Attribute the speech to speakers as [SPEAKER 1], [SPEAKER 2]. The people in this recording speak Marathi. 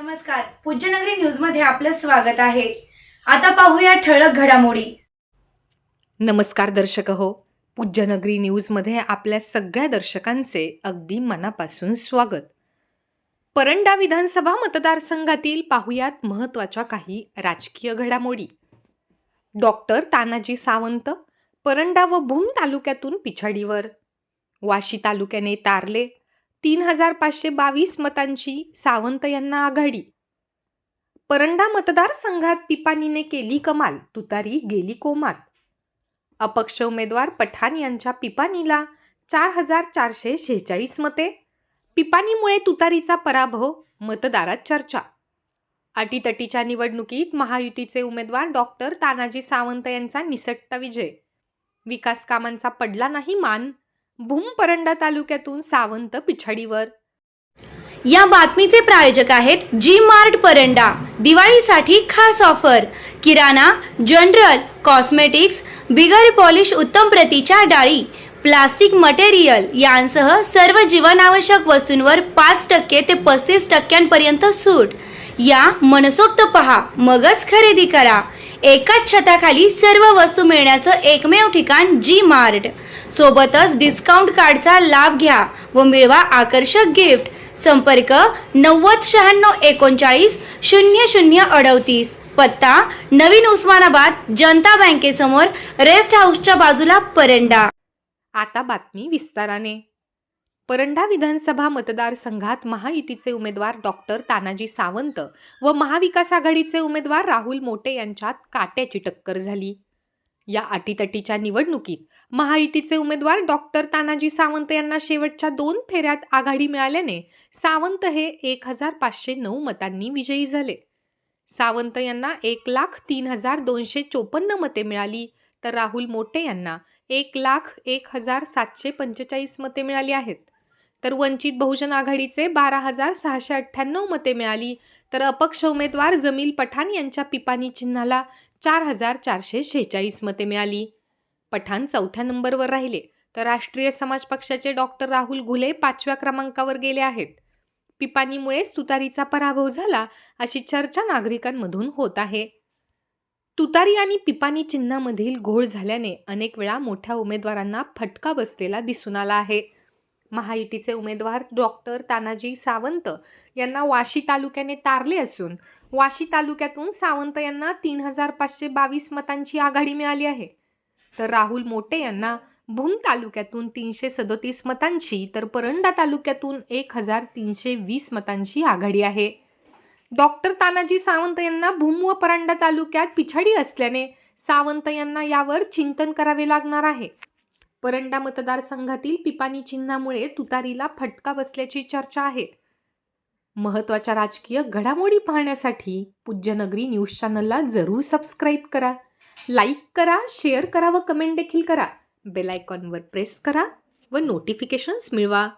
[SPEAKER 1] नमस्कार. पूज्यनगरी न्यूजमध्ये आपलं स्वागत आहे. आता पाहूया ठळक घडामोडी.
[SPEAKER 2] नमस्कार दर्शक हो. पूज्यनगरी न्यूजमध्ये आपल्या सगळ्या दर्शकांचे अगदी मनापासून स्वागत. परंडा विधानसभा मतदारसंघातील पाहुयात महत्त्वाच्या काही राजकीय घडामोडी. डॉक्टर तानाजी सावंत परंडा व भूम तालुक्यातून पिछाडीवर. वाशी तालुक्याने तारले. तीन हजार पाचशे बावीस मतांची सावंत यांना आघाडी. परंडा मतदारसंघात पिपानीने केली कमाल तुतारी गेली कोमात. अपक्ष उमेदवार पठाण यांच्या पिपानीला चार हजार चारशे शेहेचाळीस मते. पिपानीमुळे तुतारीचा पराभव मतदारात चर्चा. अटीतटीच्या निवडणुकीत महायुतीचे उमेदवार डॉक्टर तानाजी सावंत यांचा निसटता विजय. विकास कामांचा पडला नाही मान भूम परंडा तालुक्यातून सावंत पिछाडीवर.
[SPEAKER 1] या बातमीचे प्रायोजक आहेत जी मार्ट परंडा दिवाळीसाठी खास ऑफर. किराणा जनरल कॉस्मेटिक्स बिगर पॉलिश उत्तम प्रतीच्या डाळी प्लास्टिक मटेरियल यांसह सर्व जीवनावश्यक वस्तूंवर पाच टक्के ते पस्तीस टक्क्यांपर्यंत सूट. या मनसोक्त पहा मगच खरेदी करा. एकाच छताखाली सर्व वस्तू मिळण्याचं एकमेव ठिकाण जी मार्ट. सोबतच डिस्काउंट कार्डचा लाभ घ्या व मिळवा आकर्षक गिफ्ट संपर्क नव्वद शहाण्णव एकोणचाळीस शून्य शून्य अडतीस. पत्ता नवीन उस्मानाबाद जनता बँकेसमोर रेस्ट हाऊसच्या बाजूला परंडा.
[SPEAKER 2] आता बातमी विस्ताराने. परंडा विधानसभा मतदारसंघात महायुतीचे उमेदवार डॉक्टर तानाजी सावंत व महाविकास आघाडीचे उमेदवार राहुल मोटे यांच्यात काट्याची टक्कर झाली. या अटीतटीच्या निवडणुकीत महायुतीचे उमेदवार डॉक्टर तानाजी सावंत यांना शेवटच्या दोन फेऱ्यात आघाडी मिळाल्याने सावंत हे एक हजार पाचशे नऊ मतांनी विजयी झाले. सावंत यांना एक लाख तीन हजार दोनशे चोपन्न मते मिळाली तर राहुल मोटे यांना एक लाख एक हजार सातशे पंचेचाळीस मते मिळाली आहेत. तर वंचित बहुजन आघाडीचे बारा हजार सहाशे अठ्ठ्याण्णव मते मिळाली. तर अपक्ष उमेदवार जमील पठाण यांच्या पिपाणी चिन्हाला चार हजार चारशे शेहेचाळीस मते मिळाली. पठाण चौथ्या नंबरवर राहिले. तर राष्ट्रीय समाज पक्षाचे डॉक्टर राहुल घुले पाचव्या क्रमांकावर गेले आहेत. पिपाणीमुळेच तुतारीचा पराभव झाला अशी चर्चा नागरिकांमधून होत आहे. तुतारी आणि पिपाणी चिन्हामधील घोळ झाल्याने अनेक वेळा मोठ्या उमेदवारांना फटका बसलेला दिसून आला आहे. महायुतीचे उमेदवार डॉक्टर तानाजी सावंत यांना वाशी तालुक्याने तारले असून वाशी तालुक्यातून सावंत यांना तीन हजार पाचशे बावीस मतांची आघाडी मिळाली आहे. तर राहुल मोटे यांना भूम तालुक्यातून तीनशे सदोतीस मतांची तर परंडा तालुक्यातून एक हजार तीनशे वीस मतांची आघाडी आहे. डॉक्टर तानाजी सावंत यांना भूम व परंडा तालुक्यात पिछाडी असल्याने सावंत यांना यावर चिंतन करावे लागणार आहे. परंडा मतदारसंघातील पिपाणी चिन्हामुळे तुतारीला फटका बसल्याची चर्चा आहे. महत्त्वाच्या राजकीय घडामोडी पाहण्यासाठी पूज्यनगरी न्यूज चॅनलला जरूर सबस्क्राईब करा. लाईक करा शेअर करा व कमेंट देखील करा. बेल आयकॉनवर प्रेस करा व नोटिफिकेशन्स मिळवा.